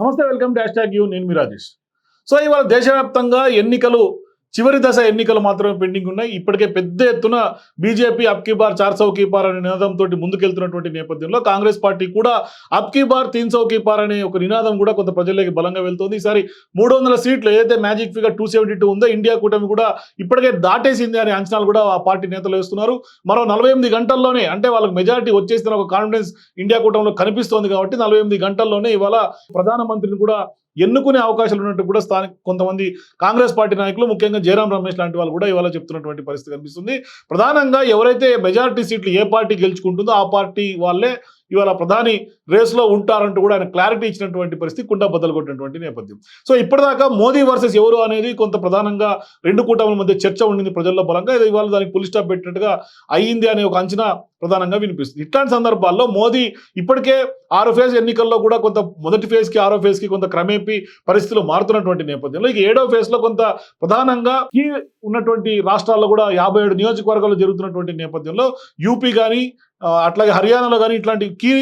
నమస్తే welcome dash talk tag you. నేను మీ రాజేష్. సో ఇవాళ దేశవ్యాప్తంగా ఎన్నికలు చివరి దశ ఎన్నికలు మాత్రమే పెండింగ్ ఉన్నాయి. ఇప్పటికే పెద్ద ఎత్తున బీజేపీ అబ్కీ బార్ చార్ సౌ కీ పార్ అనే నినాదంతో ముందుకెళ్తున్నటువంటి నేపథ్యంలో కాంగ్రెస్ పార్టీ కూడా అబ్కీ బార్ తీన్ సౌ కీ పార్ అనే ఒక నినాదం కూడా కొంత ప్రజల్లోకి బలంగా వెళ్తుంది. ఈసారి మూడు వందల సీట్లు ఏదైతే magic figure two seventy two ఉందో ఇండియా కూటమి కూడా ఇప్పటికే దాటేసింది అనే అంచనాలు కూడా ఆ పార్టీ నేతలు వేస్తున్నారు. మరో నలభై ఎనిమిది గంటల్లోనే అంటే వాళ్ళకి మెజారిటీ వచ్చేసిన ఒక కాన్ఫిడెన్స్ ఇండియా కూటమిలో కనిపిస్తోంది కాబట్టి నలభై ఎనిమిది గంటల్లోనే ఇవాళ ప్రధానమంత్రిని కూడా ఎన్నుకునే అవకాశాలు ఉన్నట్టు కూడా స్థానిక కొంతమంది కాంగ్రెస్ పార్టీ నాయకులు ముఖ్యంగా జయరాం రమేష్ లాంటి వాళ్ళు కూడా ఇవాళ చెప్తున్నటువంటి పరిస్థితి కనిపిస్తుంది. ప్రధానంగా ఎవరైతే మెజారిటీ సీట్లు ఏ పార్టీ గెలుచుకుంటుందో ఆ పార్టీ వాళ్ళే ఇవాళ ప్రధాని రేస్లో ఉంటారంటూ కూడా ఆయన క్లారిటీ ఇచ్చినటువంటి పరిస్థితి కుండ బద్దలు కొట్టినటువంటి నేపథ్యం. సో ఇప్పటిదాకా మోదీ వర్సెస్ ఎవరు అనేది కొంత ప్రధానంగా రెండు కూటముల మధ్య చర్చ ఉండింది ప్రజల్లో బలంగా. ఇది ఇవాళ దానికి పులి స్టాప్ పెట్టినట్టుగా అయ్యింది అనే ఒక అంచనా ప్రధానంగా వినిపిస్తుంది. ఇట్లాంటి సందర్భాల్లో మోదీ ఇప్పటికే ఆరో ఫేజ్ ఎన్నికల్లో కూడా కొంత మొదటి ఫేజ్కి ఆరో ఫేజ్కి కొంత క్రమేపీ పరిస్థితులు మారుతున్నటువంటి నేపథ్యంలో ఇక ఏడో ఫేజ్లో కొంత ప్రధానంగా ఈ ఉన్నటువంటి రాష్ట్రాల్లో కూడా యాభై ఏడు నియోజకవర్గాలు జరుగుతున్నటువంటి నేపథ్యంలో యూపీ కానీ అట్లాగే హర్యానాలో కానీ ఇట్లాంటి కీ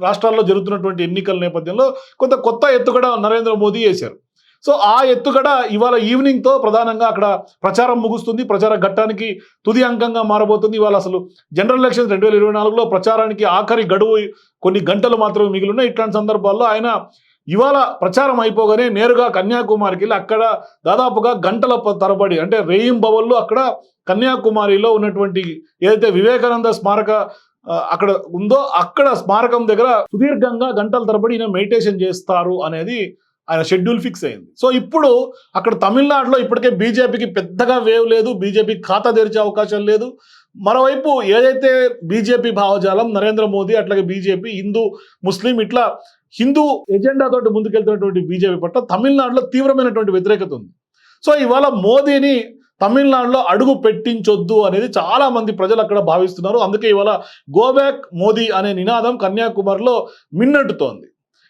రాష్ట్రాల్లో జరుగుతున్నటువంటి ఎన్నికల నేపథ్యంలో కొంత కొత్త ఎత్తుగడ నరేంద్ర మోదీ చేశారు సో ఆ ఎత్తుగడ ఇవాళ ఈవినింగ్తో ప్రధానంగా అక్కడ ప్రచారం ముగుస్తుంది. ప్రచార ఘట్టానికి తుది అంకంగా మారబోతుంది. ఇవాళ అసలు జనరల్ ఎలక్షన్స్ రెండు వేల ఇరవై నాలుగులో ప్రచారానికి ఆఖరి గడువు కొన్ని గంటలు మాత్రమే మిగిలిన ఇట్లాంటి సందర్భాల్లో ఆయన ఇవాళ ప్రచారం అయిపోగానే నేరుగా కన్యాకుమారికి వెళ్ళి అక్కడ దాదాపుగా గంటల తరబడి అంటే రేయిం భవన్లో అక్కడ కన్యాకుమారిలో ఉన్నటువంటి ఏదైతే వివేకానంద స్మారక అక్కడ ఉందో అక్కడ స్మారకం దగ్గర సుదీర్ఘంగా గంటల తరబడి ఈయన మెడిటేషన్ చేస్తారు అనేది ఆయన షెడ్యూల్ ఫిక్స్ అయింది. సో ఇప్పుడు అక్కడ తమిళనాడులో ఇప్పటికే బీజేపీకి పెద్దగా వేవ్ లేదు బీజేపీ ఖాతా తెరిచే అవకాశం లేదు. మరోవైపు ఏదైతే బీజేపీ భావజాలం నరేంద్ర మోదీ అట్లాగే బీజేపీ హిందూ ముస్లిం ఇట్లా హిందూ ఎజెండా తోటి ముందుకెళ్తున్నటువంటి బీజేపీ పట్ల తమిళనాడులో తీవ్రమైనటువంటి వ్యతిరేకత ఉంది. సో ఇవాళ మోదీని తమిళనాడులో అడుగు పెట్టించొద్దు అనేది చాలా మంది ప్రజలు అక్కడ భావిస్తున్నారు. అందుకే ఇవాళ గోబ్యాక్ మోదీ అనే నినాదం కన్యాకుమారిలో మిన్నట్టుతోంది.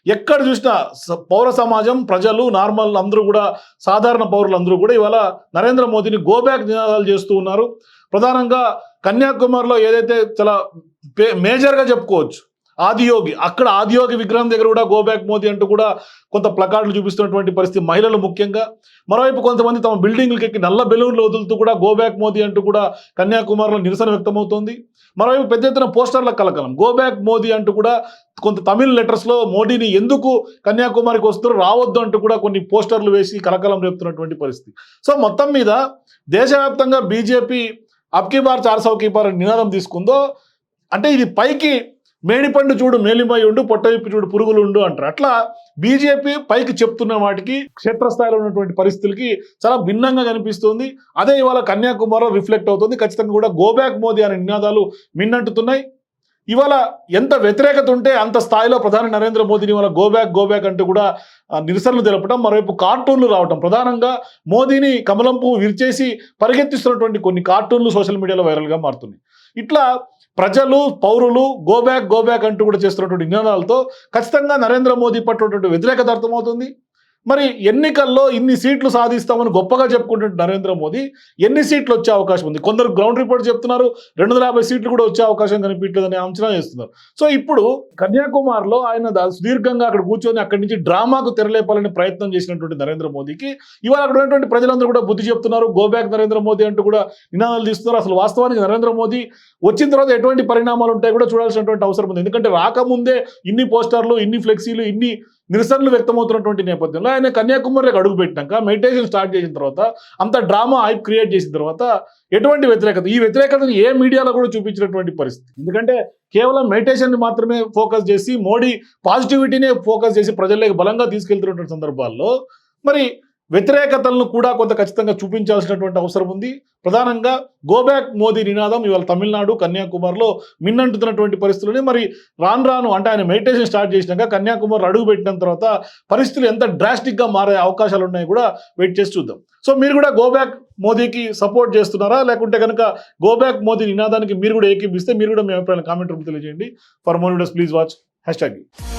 ఎక్కడ చూసినా స- పౌర సమాజం ప్రజలు నార్మల్ అందరూ కూడా సాధారణ పౌరులు అందరూ కూడా ఇవాళ నరేంద్ర మోదీని గోబ్యాక్ నినాదాలు చేస్తూ ఉన్నారు. ప్రధానంగా కన్యాకుమారిలో ఏదైతే చాలా పే- మేజర్గా చెప్పుకోవచ్చు ఆదియోగి అక్కడ ఆదియోగి విగ్రహం దగ్గర కూడా గోబ్యాక్ మోదీ అంటూ కూడా కొంత ప్లకార్డులు చూపిస్తున్నటువంటి పరిస్థితి. మహిళలు ముఖ్యంగా. మరోవైపు కొంతమంది తమ బిల్డింగ్లకి ఎక్కి నల్ల బెలూన్లు వదులుతూ కూడా గోబ్యాక్ మోదీ అంటూ కూడా కన్యాకుమారిలో నిరసన వ్యక్తమవుతోంది. మరోవైపు పెద్ద ఎత్తున పోస్టర్ల కలకలం. గోబ్యాక్ మోదీ అంటూ కూడా కొంత తమిళ్ లెటర్స్లో మోడీని ఎందుకు కన్యాకుమారికి వస్తారు రావద్దు అంటూ కూడా కొన్ని పోస్టర్లు వేసి కలకలం రేపుతున్నటువంటి పరిస్థితి. సో మొత్తం మీద దేశవ్యాప్తంగా బీజేపీ అబ్కీబార్ బార్ చార్ నినాదం తీసుకుందో అంటే ఇది పైకి మేడిపండు చూడు మేలిమై ఉండు పొట్ట విప్పి చూడు పురుగులు ఉండు అంటారు. అట్లా బీజేపీ పైకి చెప్తున్న వాటికి క్షేత్రస్థాయిలో ఉన్నటువంటి పరిస్థితులకి చాలా భిన్నంగా కనిపిస్తుంది. అదే ఇవాళ కన్యాకుమారిలో రిఫ్లెక్ట్ అవుతుంది. ఖచ్చితంగా కూడా గోబ్యాక్ మోదీ అనే నినాదాలు మిన్నంటుతున్నాయి. ఇవాళ ఎంత వ్యతిరేకత ఉంటే అంత స్థాయిలో ప్రధాని నరేంద్ర మోదీని ఇవాళ గోబ్యాక్ గోబ్యాక్ అంటూ కూడా నిరసనలు తెలపడం మరోవైపు కార్టూన్లు రావటం. ప్రధానంగా మోదీని కమలం పువ్వు విరిచేసి పరిగెత్తిస్తున్నటువంటి కొన్ని కార్టూన్లు సోషల్ మీడియాలో వైరల్గా మారుతున్నాయి. ఇట్లా ప్రజలు పౌరులు గోబ్యాక్ గోబ్యాక్ అంటూ కూడా చేస్తున్నటువంటి నినాదాలతో ఖచ్చితంగా నరేంద్ర మోదీ పట్ల వ్యతిరేకత అర్థమవుతుంది. మరి ఎన్నికల్లో ఇన్ని సీట్లు సాధిస్తామని గొప్పగా చెప్పుకుంటున్న నరేంద్ర మోదీ ఎన్ని సీట్లు వచ్చే అవకాశం ఉంది? కొందరు గ్రౌండ్ రిపోర్ట్ చెప్తున్నారు రెండు వందల యాభై సీట్లు కూడా వచ్చే అవకాశం కనిపించలేదని అంచనా చేస్తున్నారు సో ఇప్పుడు కన్యాకుమారిలో ఆయన సుదీర్ఘంగా అక్కడ కూర్చొని అక్కడి నుంచి డ్రామాకు తెరలేపాలని ప్రయత్నం చేసినటువంటి నరేంద్ర మోదీకి ఇవాళ అక్కడ ఉన్నటువంటి ప్రజలందరూ కూడా బుద్ధి చెప్తున్నారు గోబ్యాక్ నరేంద్ర మోదీ అంటూ కూడా నినాదాలు తీస్తున్నారు. అసలు వాస్తవానికి నరేంద్ర మోదీ వచ్చిన తర్వాత ఎటువంటి పరిణామాలు ఉంటాయి కూడా చూడాల్సినటువంటి అవసరం ఉంది. ఎందుకంటే రాకముందే ఇన్ని పోస్టర్లు ఇన్ని ఫ్లెక్సీలు ఇన్ని నిరసనలు వ్యక్తమవుతున్నటువంటి నేపథ్యంలో ఆయన కన్యాకుమారికి అడుగు పెట్టినాక మెడిటేషన్ స్టార్ట్ చేసిన తర్వాత అంత డ్రామా హైప్ క్రియేట్ చేసిన తర్వాత ఎటువంటి వ్యతిరేకత ఈ వ్యతిరేకతను ఏ మీడియాలో కూడా చూపించినటువంటి పరిస్థితి. ఎందుకంటే కేవలం మెడిటేషన్ మాత్రమే ఫోకస్ చేసి మోడీ పాజిటివిటీనే ఫోకస్ చేసి ప్రజల్లోకి బలంగా తీసుకెళ్తున్నటువంటి సందర్భాల్లో మరి వ్యతిరేకతలను కూడా కొంత ఖచ్చితంగా చూపించాల్సినటువంటి అవసరం ఉంది. ప్రధానంగా గోబ్యాక్ మోదీ నినాదం ఇవాళ తమిళనాడు కన్యాకుమారిలో మిన్నంటుతున్నటువంటి పరిస్థితులని మరి రాను రాను అంటే ఆయన మెడిటేషన్ స్టార్ట్ చేసినాక కన్యాకుమారి అడుగు పెట్టిన తర్వాత పరిస్థితులు ఎంత డ్రాస్టిక్గా మారే అవకాశాలు ఉన్నాయి కూడా వెయిట్ చేసి చూద్దాం. సో మీరు కూడా గోబ్యాక్ మోదీకి సపోర్ట్ చేస్తున్నారా? లేకుంటే కనుక గోబ్యాక్ మోదీ నినాదానికి మీరు కూడా ఏకీపిస్తే మీరు కూడా మీ అభిప్రాయాలు కామెంట్ రూపంలో తెలియజేయండి. For more videos please watch hashtag